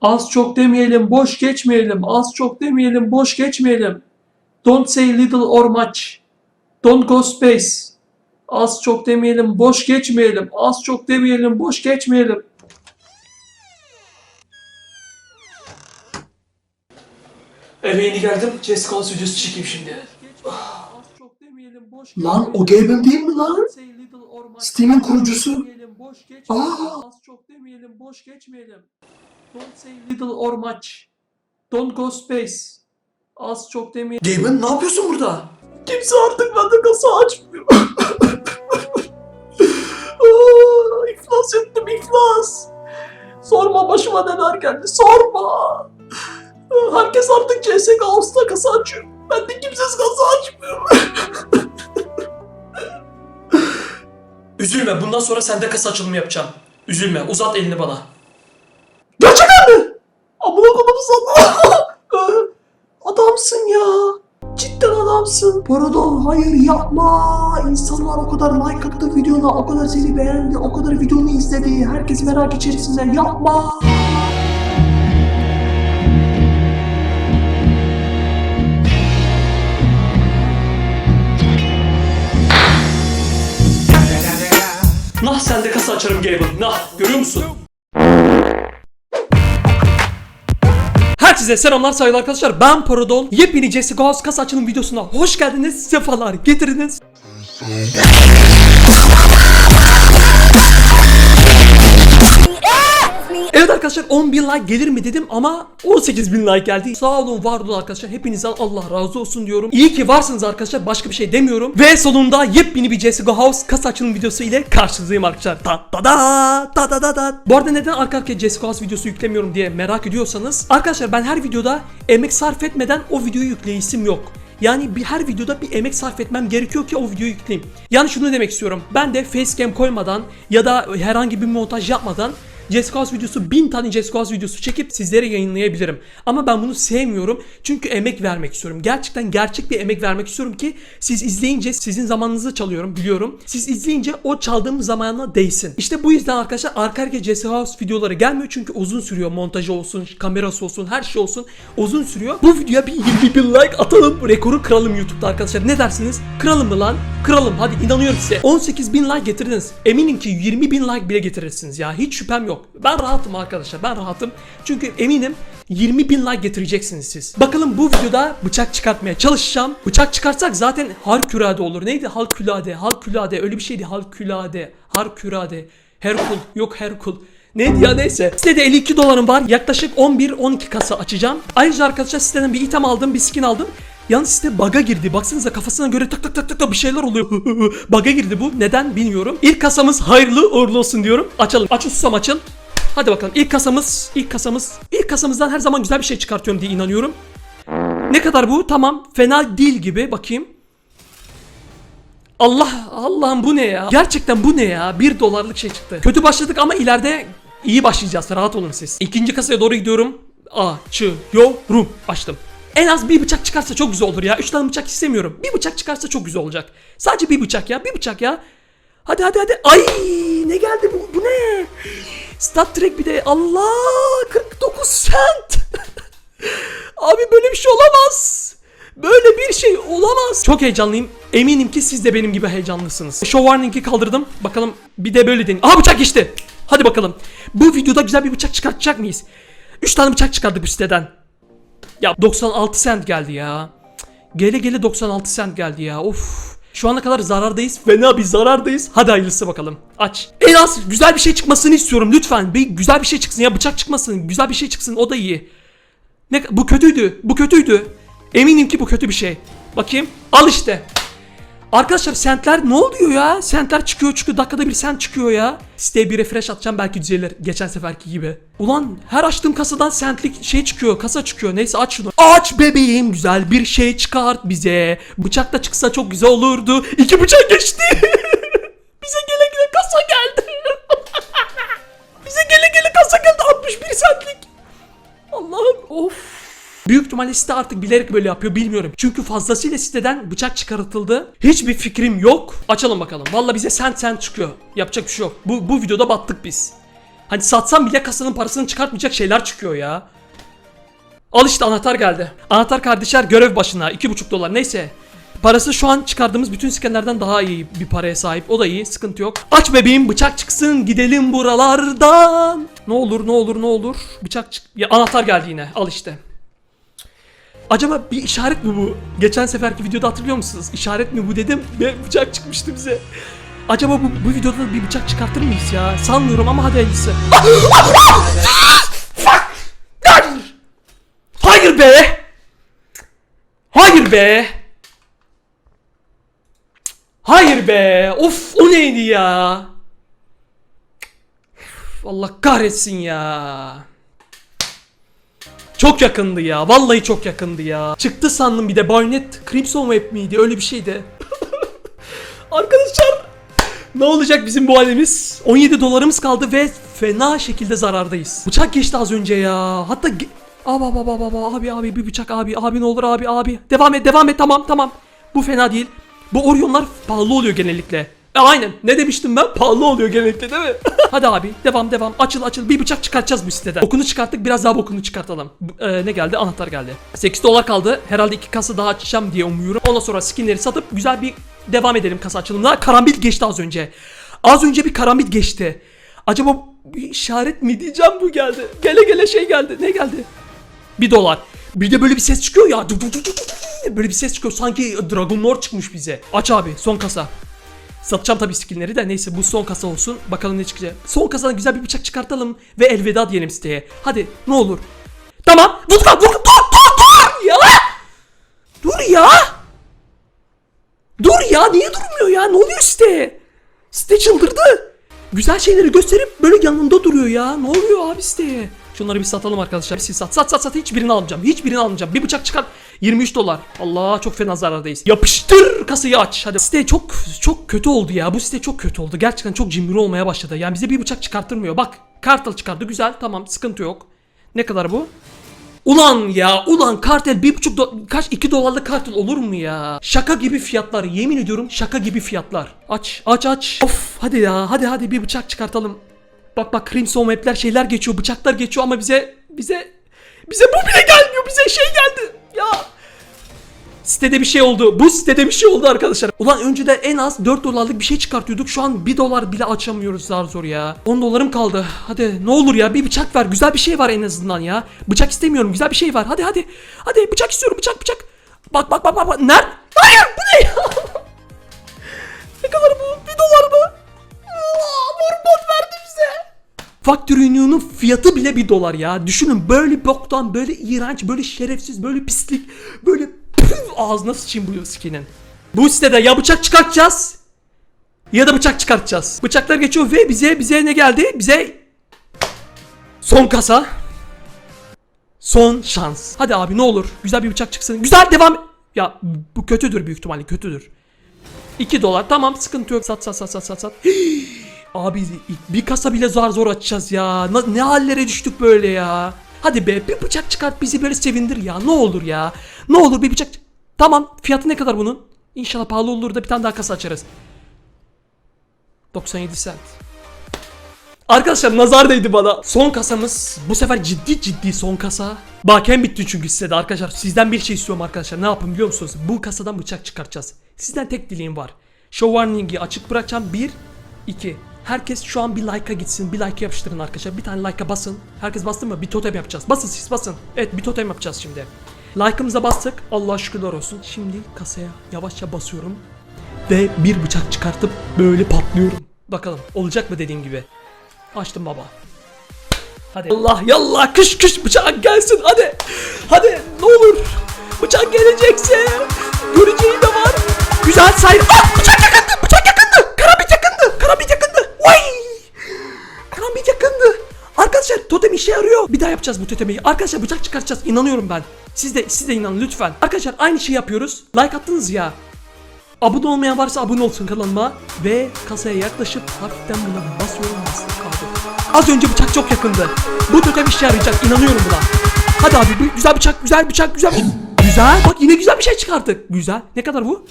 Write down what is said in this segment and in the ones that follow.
Az çok demeyelim, boş geçmeyelim. Az çok demeyelim, boş geçmeyelim. Don't say little or much. Don't go space. Az çok demeyelim, boş geçmeyelim. Az çok demeyelim, boş geçmeyelim. Eve yeni geldim. Jones videosu çekeyim şimdi. Lan o Gaben değil mi lan? Steam'in kurucusu. Aa. Az çok demeyelim, boş geçmeyelim. Don't say little or much. Don't go space. Az çok demeyelim. Gaben ne yapıyorsun burada? Kimse artık bende kasa açmıyor. Aa, iflas ettim iflas. Sorma başıma neler geldi sorma. Herkes artık CSGO House'da kasa açıyor. Ben de kimsesiz kasa açmıyorum. Üzülme bundan sonra sende kasa açılımı yapacağım. Üzülme uzat elini bana. Gerçekten mi? Amına kodum sana. Adamsın ya. Cidden adamsın. Pardon hayır yapma. İnsanlar o kadar like attı videona, o kadar seni beğendi, o kadar videonu izledi. Herkes merak içerisinde yapma. Nah sen de kasa açarım Gable. Nah görüyor musun? Herkese selamlar sayılı arkadaşlar. Ben Paradol. Yepyeni Jessica House kasa açılım videosuna hoş geldiniz. Sefalar getiriniz. Evet arkadaşlar 10 bin like gelir mi dedim ama 18 bin like geldi. Sağ olun var olun arkadaşlar. Hepinizden Allah razı olsun diyorum. İyi ki varsınız arkadaşlar. Başka bir şey demiyorum. Ve sonunda yepyeni bir CSGO House kasa açılım videosu ile karşınızdayım arkadaşlar. Ta ta da ta da da da. Bu arada neden arka arkaya CSGO House videosu yüklemiyorum diye merak ediyorsanız. Arkadaşlar ben her videoda emek sarf etmeden o videoyu yükleyisim yok. Yani bir her videoda bir emek sarf etmem gerekiyor ki o videoyu yükleyeyim. Yani şunu demek istiyorum. Ben de facecam koymadan ya da herhangi bir montaj yapmadan Jessica House videosu 1000 tane Jessica House videosu çekip sizlere yayınlayabilirim. Ama ben bunu sevmiyorum. Çünkü emek vermek istiyorum. Gerçekten gerçek bir emek vermek istiyorum ki siz izleyince sizin zamanınızı çalıyorum biliyorum. Siz izleyince o çaldığım zamana değsin. İşte bu yüzden arkadaşlar arka arkaya Jessica House videoları gelmiyor çünkü uzun sürüyor. Montajı olsun, kamerası olsun, her şey olsun. Uzun sürüyor. Bu videoya bir 20 bin like atalım. Rekoru kıralım YouTube'da arkadaşlar. Ne dersiniz? Kıralım mı lan? Kıralım. Hadi inanıyorum size. 18 bin like getirdiniz. Eminim ki 20 bin like bile getirirsiniz ya. Hiç şüphem yok. Ben rahatım arkadaşlar. Ben rahatım. Çünkü eminim 20 bin like getireceksiniz siz. Bakalım bu videoda bıçak çıkartmaya çalışacağım. Bıçak çıkartsak zaten harkülade olur. Neydi? Harkülade. Harkülade. Öyle bir şeydi. Harkülade. Harkülade. Herkul. Yok Herkul. Neydi ya neyse. Sitede 52 dolarım var. Yaklaşık 11-12 kasa açacağım. Ayrıca arkadaşlar siteden bir item aldım, bir skin aldım. Yalnız site bug'a girdi. Baksanıza kafasına göre tak tak tak tak bir şeyler oluyor. bug'a girdi bu. Neden bilmiyorum. İlk kasamız hayırlı uğurlu olsun diyorum. Açalım. Aç ustam açıl. Hadi bakalım. İlk kasamız, ilk kasamız. İlk kasamızdan her zaman güzel bir şey çıkartıyorum diye inanıyorum. Ne kadar bu? Tamam. Fena değil gibi. Bakayım. Allah Allah'ım bu ne ya? Gerçekten bu ne ya? 1 dolarlık şey çıktı. Kötü başladık ama ileride iyi başlayacağız. Rahat olun siz. İkinci kasaya doğru gidiyorum. Açıyorum. Açtım. En az bir bıçak çıkarsa çok güzel olur ya. Üç tane bıçak istemiyorum. Bir bıçak çıkarsa çok güzel olacak. Sadece bir bıçak ya. Bir bıçak ya. Hadi hadi hadi. Ay ne geldi bu? Bu ne? Star Trek bir de Allah 49 cent. Abi böyle bir şey olamaz. Böyle bir şey olamaz. Çok heyecanlıyım. Eminim ki siz de benim gibi heyecanlısınız. Show warning'i kaldırdım. Bakalım bir de böyle deneyin. Aha bıçak geçti. Hadi bakalım. Bu videoda güzel bir bıçak çıkartacak mıyız? 3 tane bıçak çıkardık bu siteden. Ya 96 cent geldi ya. Gele gele 96 cent geldi ya. Of. Şu ana kadar zarardayız. Fena bir zarardayız. Hadi hayırlısı bakalım. Aç. En az güzel bir şey çıkmasını istiyorum lütfen. Bir güzel bir şey çıksın ya. Bıçak çıkmasın. Güzel bir şey çıksın. O da iyi. Ne bu kötüydü. Bu kötüydü. Eminim ki bu kötü bir şey. Bakayım. Al işte. Arkadaşlar sentler ne oluyor ya? Sentler çıkıyor çıkıyor dakikada bir sent çıkıyor ya. Siteye bir refresh atacağım belki düzelir geçen seferki gibi. Ulan her açtığım kasadan sentlik şey çıkıyor kasa çıkıyor neyse aç şunu. Aç bebeğim güzel bir şey çıkart bize. Bıçak da çıksa çok güzel olurdu. İki bıçak geçti. ihtimalle artık bilerek böyle yapıyor bilmiyorum. Çünkü fazlasıyla siteden bıçak çıkartıldı. Hiçbir fikrim yok. Açalım bakalım. Valla bize sent sent çıkıyor. Yapacak bir şey yok. Bu, bu videoda battık biz. Hani satsam bile kasanın parasını çıkartmayacak şeyler çıkıyor ya. Al işte anahtar geldi. Anahtar kardeşler görev başına 2,5 dolar neyse. Parası şu an çıkardığımız bütün skenlerden daha iyi bir paraya sahip. O da iyi sıkıntı yok. Aç bebeğim bıçak çıksın gidelim buralardan. Ne olur ne olur ne olur. Bıçak çık. Ya anahtar geldi yine al işte. Acaba bir işaret mi bu? Geçen seferki videoda hatırlıyor musunuz? İşaret mi bu dedim ve bıçak çıkmıştı bize. Acaba bu, bu videoda da bir bıçak çıkartır mıyız ya? Sanmıyorum ama hadi hayırlısı. Hayır! Hayır be! Hayır be! Hayır be! Of o neydi ya? Allah kahretsin ya. Çok yakındı ya. Vallahi çok yakındı ya. Çıktı sandım bir de Bayonet Crimson Web miydi? Öyle bir şeydi. Arkadaşlar ne olacak bizim bu halimiz? 17 dolarımız kaldı ve fena şekilde zarardayız. Bıçak geçti az önce ya. Hatta ge- Abi abi abi abi abi abi bir bıçak abi abi ne olur abi abi. Devam et devam et tamam tamam. Bu fena değil. Bu Orion'lar pahalı oluyor genellikle. E, aynen. Ne demiştim ben? Pahalı oluyor genellikle değil mi? Hadi abi devam devam. Açıl açıl. Bir bıçak çıkartacağız bu siteden. Bokunu çıkarttık. Biraz daha bokunu çıkartalım. E, ne geldi? Anahtar geldi. 8 dolar kaldı. Herhalde iki kasa daha açacağım diye umuyorum. Ondan sonra skinleri satıp güzel bir devam edelim kasa açılımına. Karambit geçti az önce. Az önce bir karambit geçti. Acaba bir işaret mi diyeceğim bu geldi. Gele gele şey geldi. Ne geldi? 1 dolar. Bir de böyle bir ses çıkıyor ya. Böyle bir ses çıkıyor. Sanki Dragon Lord çıkmış bize. Aç abi son kasa. Satacağım tabii skinleri de neyse bu son kasa olsun. Bakalım ne çıkacak. Son kasadan güzel bir bıçak çıkartalım ve elveda diyelim siteye. Hadi ne olur. Tamam. Vodka dur dur dur dur ya. Dur ya. Dur ya niye durmuyor ya? Ne oluyor siteye? Site çıldırdı. Güzel şeyleri gösterip böyle yanında duruyor ya. Ne oluyor abi siteye? Şunları bir satalım arkadaşlar. Bir sat sat sat sat hiçbirini almayacağım. Hiçbirini almayacağım. Bir bıçak çıkar 23 dolar. Allah çok fena zarardayız. Yapıştır kasayı aç. Hadi. Site çok çok kötü oldu ya. Bu site çok kötü oldu. Gerçekten çok cimri olmaya başladı. Yani bize bir bıçak çıkarttırmıyor. Bak kartal çıkardı güzel tamam sıkıntı yok. Ne kadar bu? Ulan ya ulan kartel bir buçuk do- kaç iki dolarlık kartel olur mu ya? Şaka gibi fiyatlar yemin ediyorum şaka gibi fiyatlar. Aç aç aç. Of hadi ya hadi hadi bir bıçak çıkartalım. Bak bak Crimson Map'ler şeyler geçiyor bıçaklar geçiyor ama bize bize bize bu bile gelmiyor bize şey geldi ya. Sitede bir şey oldu. Bu sitede bir şey oldu arkadaşlar. Ulan önceden en az 4 dolarlık bir şey çıkartıyorduk. Şu an 1 dolar bile açamıyoruz zar zor ya. 10 dolarım kaldı. Hadi ne olur ya bir bıçak ver. Güzel bir şey var en azından ya. Bıçak istemiyorum. Güzel bir şey var. Hadi hadi. Hadi bıçak istiyorum. Bıçak bıçak. Bak bak bak bak. bak. Nerede? Hayır bu ne ya? ne kadar bu? 1 dolar mı? Union'un fiyatı bile 1 dolar ya. Düşünün böyle boktan, böyle iğrenç, böyle şerefsiz, böyle pislik, böyle püf, ağzına sıçayım bu skinin. Bu sitede ya bıçak çıkartacağız ya da bıçak çıkartacağız. Bıçaklar geçiyor ve bize bize ne geldi? Bize son kasa. Son şans. Hadi abi ne olur güzel bir bıçak çıksın. Güzel devam. Ya bu kötüdür büyük ihtimalle kötüdür. 2 dolar tamam sıkıntı yok. Sat sat sat sat sat sat. Abi bir kasa bile zar zor açacağız ya. Ne hallere düştük böyle ya. Hadi be bir bıçak çıkart bizi böyle sevindir ya. Ne olur ya. Ne olur bir bıçak. Tamam fiyatı ne kadar bunun? İnşallah pahalı olur da bir tane daha kasa açarız. 97 cent. Arkadaşlar nazar değdi bana. Son kasamız bu sefer ciddi ciddi son kasa. Baken bitti çünkü size de arkadaşlar. Sizden bir şey istiyorum arkadaşlar. Ne yapın biliyor musunuz? Bu kasadan bıçak çıkartacağız. Sizden tek dileğim var. Show warning'i açık bırakacağım. 1 2 Herkes şu an bir like'a gitsin. Bir like yapıştırın arkadaşlar. Bir tane like'a basın. Herkes bastı mı? Bir totem yapacağız. Basın siz basın. Evet bir totem yapacağız şimdi. Like'ımıza bastık. Allah şükürler olsun. Şimdi kasaya yavaşça basıyorum. Ve bir bıçak çıkartıp böyle patlıyorum. Bakalım olacak mı dediğim gibi. Açtım baba. Hadi. Allah yallah kış kış bıçak gelsin hadi. Hadi ne olur. Bıçak gelecekse göreceği de var. Güzel say. Ah bıçak yakındı bıçak yakındı. Karabit yakındı. Karabit yakındı. Arkadaşlar totem işe yarıyor. Bir daha yapacağız bu totemi. Arkadaşlar bıçak çıkartacağız. İnanıyorum ben. Siz de siz de inanın lütfen. Arkadaşlar aynı şeyi yapıyoruz. Like attınız ya. Abone olmayan varsa abone olsun kanalıma ve kasaya yaklaşıp hafiften buna basıyorum bastık kaldı. Az önce bıçak çok yakındı. Bu totem işe yarayacak inanıyorum buna. Hadi abi güzel bıçak güzel bıçak güzel Güzel bak yine güzel bir şey çıkarttık. Güzel. Ne kadar bu?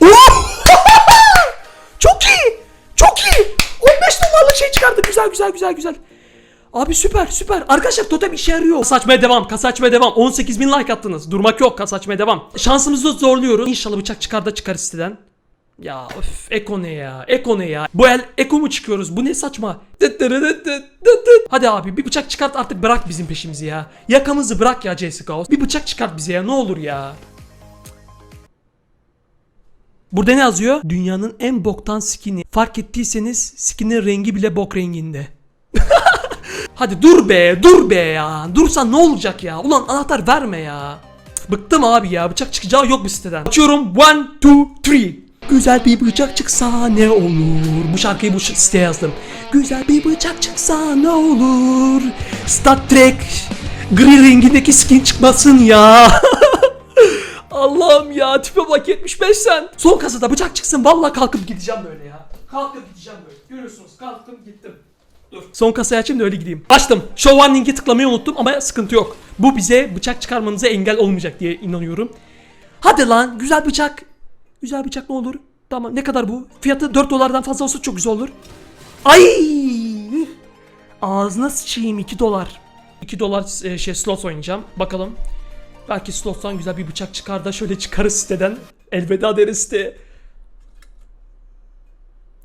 Oh! çok iyi. Çok iyi. 15 dolarlık şey çıkardık. Güzel güzel güzel güzel. Abi süper süper. Arkadaşlar totem işe yarıyor. Kasa açmaya devam. Kasa açmaya devam. 18 bin like attınız. Durmak yok. Kasa açmaya devam. Şansımızı zorluyoruz. İnşallah bıçak çıkar da çıkar siteden. Ya öf Eko ne ya? Eko ne ya? Bu el Eko mu çıkıyoruz? Bu ne saçma? Hadi abi bir bıçak çıkart artık bırak bizim peşimizi ya. Yakamızı bırak ya Jessica. Bir bıçak çıkart bize ya ne olur ya. Burada ne yazıyor? Dünyanın en boktan skini. Fark ettiyseniz skinin rengi bile bok renginde. Hadi dur be, dur be ya. Dursan ne olacak ya? Ulan anahtar verme ya. Bıktım abi ya. Bıçak çıkacağı yok bu siteden. Açıyorum. One, two, three. Güzel bir bıçak çıksa ne olur? Bu şarkıyı bu siteye yazdım. Güzel bir bıçak çıksa ne olur? Star Trek gri rengindeki skin çıkmasın ya. Allah'ım ya tipe bak 75 sen. Son kasada bıçak çıksın vallahi kalkıp gideceğim böyle ya. Kalkıp gideceğim böyle. Görüyorsunuz kalktım gittim. Dur. Son kasayı açayım da öyle gideyim. Açtım. Show one link'i tıklamayı unuttum ama sıkıntı yok. Bu bize bıçak çıkarmanıza engel olmayacak diye inanıyorum. Hadi lan güzel bıçak. Güzel bıçak ne olur? Tamam ne kadar bu? Fiyatı 4 dolardan fazla olsa çok güzel olur. Ay! Ağzına sıçayım 2 dolar. 2 dolar e, şey slot oynayacağım. Bakalım. Belki slottan güzel bir bıçak çıkar da şöyle çıkarız siteden. Elveda deriz siteye.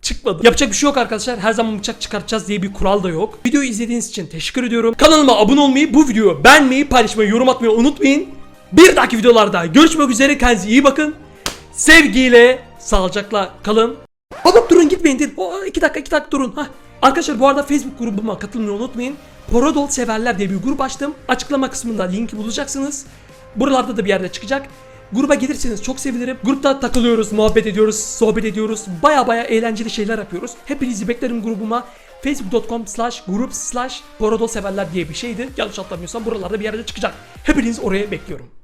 Çıkmadı. Yapacak bir şey yok arkadaşlar. Her zaman bıçak çıkartacağız diye bir kural da yok. Videoyu izlediğiniz için teşekkür ediyorum. Kanalıma abone olmayı, bu videoyu beğenmeyi, paylaşmayı, yorum atmayı unutmayın. Bir dahaki videolarda görüşmek üzere. Kendinize iyi bakın. Sevgiyle, sağlıcakla kalın. Oğlum durun gitmeyin. Değil. O, iki dakika iki dakika durun. Hah. Arkadaşlar bu arada Facebook grubuma katılmayı unutmayın. Porodol severler diye bir grup açtım. Açıklama kısmında linki bulacaksınız. Buralarda da bir yerde çıkacak. Gruba gelirseniz çok sevinirim. Grupta takılıyoruz, muhabbet ediyoruz, sohbet ediyoruz. Baya baya eğlenceli şeyler yapıyoruz. Hepinizi beklerim grubuma. Facebook.com slash grup slash Porodol severler diye bir şeydi. Yanlış hatırlamıyorsam buralarda bir yerde çıkacak. Hepinizi oraya bekliyorum.